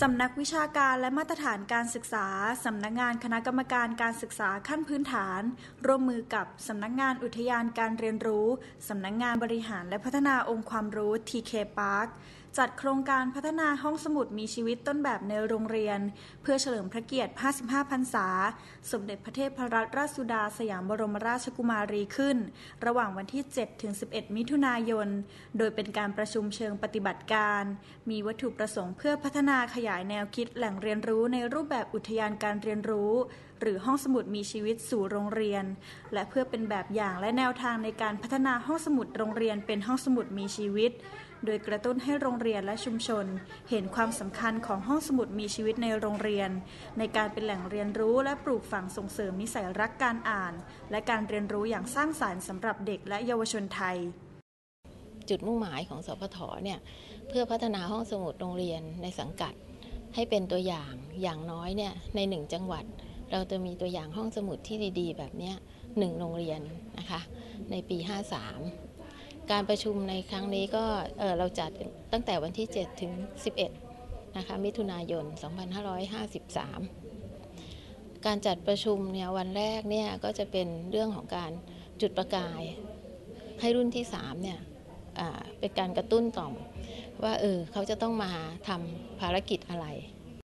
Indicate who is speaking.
Speaker 1: สำนักวิชาการและมาตรฐานการศึกษา สำนักงานคณะกรรมการการศึกษาขั้นพื้นฐาน ร่วมมือกับสำนักงานอุทยานการเรียนรู้ สำนักงานบริหารและพัฒนาองค์ความรู้ TK Park จัดโครงการพัฒนาห้องสมุดมีชีวิตต้นแบบในโรงเรียน เพื่อเฉลิมพระเกียรติ 55 พรรษา สมเด็จพระเทพรัตนราชสุดาสยามบรมราชกุมารีขึ้น ระหว่างวันที่ 7 ถึง 11 มิถุนายน โดยเป็นการประชุมเชิงปฏิบัติการ มีวัตถุประสงค์เพื่อพัฒนาขยายแนวคิดแหล่งเรียนรู้ในรูปแบบอุทยานการเรียนรู้หรือห้องสมุดมีชีวิตสู่โรงเรียน และเพื่อเป็นแบบอย่างและแนวทางในการพัฒนาห้องสมุดโรงเรียนเป็นห้องสมุดมีชีวิต โดยกระตุ้นให้โรงเรียนและชุมชน เห็นความสำคัญของห้องสมุดมีชีวิตในโรงเรียน ในการเป็นแหล่งเรียนรู้และปลูกฝังส่งเสริมนิสัยรักการอ่าน และการเรียนรู้อย่างสร้างสรรค์สำหรับเด็กและเยาวชนไทย
Speaker 2: จุดมุ่งหมายของสพทเนี่ยเพื่อพัฒนาห้องสมุดโรงเรียนในสังกัด ให้เป็นตัวอย่างอย่างน้อยเนี่ยในหนึ่งจังหวัด เราจะมีตัวอย่างห้องสมุดที่ดีๆ แบบนี้หนึ่งโรงเรียนนะคะในปี 53 การประชุมในครั้งนี้ก็เเราจัดตั้งแต่วันที่ 7 ถึง 11 นะคะมิถุนายน 2553 การจัดประชุมเนี่ยวันแรกเนี่ยก็จะเป็นเรื่องของการจุดประกาย ให้รุ่นที่3เนี่ยเป็นการกระตุ้นต่อมว่าเออเขาจะต้องมาทำภารกิจอะไร